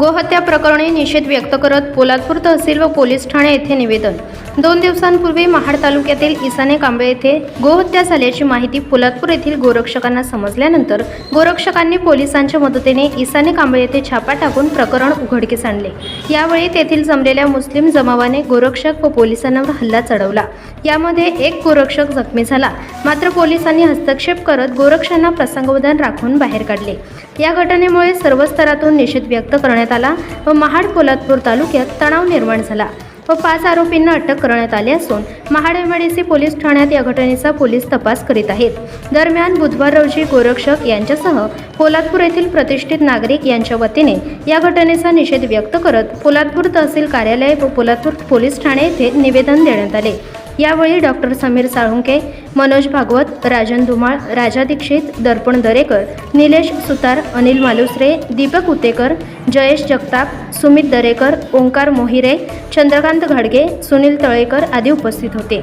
गोहत्या प्रकरणी निषेध व्यक्त करत पोलादपूर तहसील व पोलीस ठाणे येथे निवेदन. दोन दिवसांपूर्वी महाड तालुक्यातील इसाने कांबळे येथे गोहत्या झाल्याची माहिती पोलादपूर येथील गोरक्षकांना समजल्यानंतर गोरक्षकांनी पोलिसांच्या मदतीने इसाने कांबळे येथे छापा टाकून प्रकरण उघडकीस आणले. यावेळी तेथील जमलेल्या मुस्लिम जमावाने गोरक्षक व पोलिसांवर हल्ला चढवला. यामध्ये एक गोरक्षक जखमी झाला. मात्र पोलिसांनी हस्तक्षेप करत गोरक्षांना प्रसंगवधान राखून बाहेर काढले. या घटनेमुळे सर्व स्तरातून निषेध व्यक्त करण्यात आला व महाड पोलादपूर तालुक्यात तणाव निर्माण झाला व पाच आरोपींना अटक करण्यात आली असून महाड पोलीस ठाण्यात या घटनेचा पोलीस तपास करीत आहेत. दरम्यान बुधवार रोजी गोरक्षक यांच्यासह पोलादपूर येथील प्रतिष्ठित नागरिक यांच्या वतीने या घटनेचा निषेध व्यक्त करत पोलादपूर तहसील कार्यालय व पोलादपूर पोलीस ठाणे येथे निवेदन देण्यात आले. यावेळी डॉक्टर समीर साळुंके मनोज भागवत राजन धुमाळ राजा दीक्षित दर्पण दरेकर निलेश सुतार अनिल मालुसरे दीपक उतेकर जयेश जगताप सुमित दरेकर ओंकार मोहिरे चंद्रकांत घाडगे सुनील तळेकर आदी उपस्थित होते.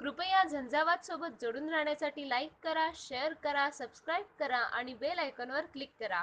कृपया झंझावात सोबत जोडून राहण्यासाठी लाईक करा शेअर करा सबस्क्राईब करा आणि बेल आयकॉनवर क्लिक करा.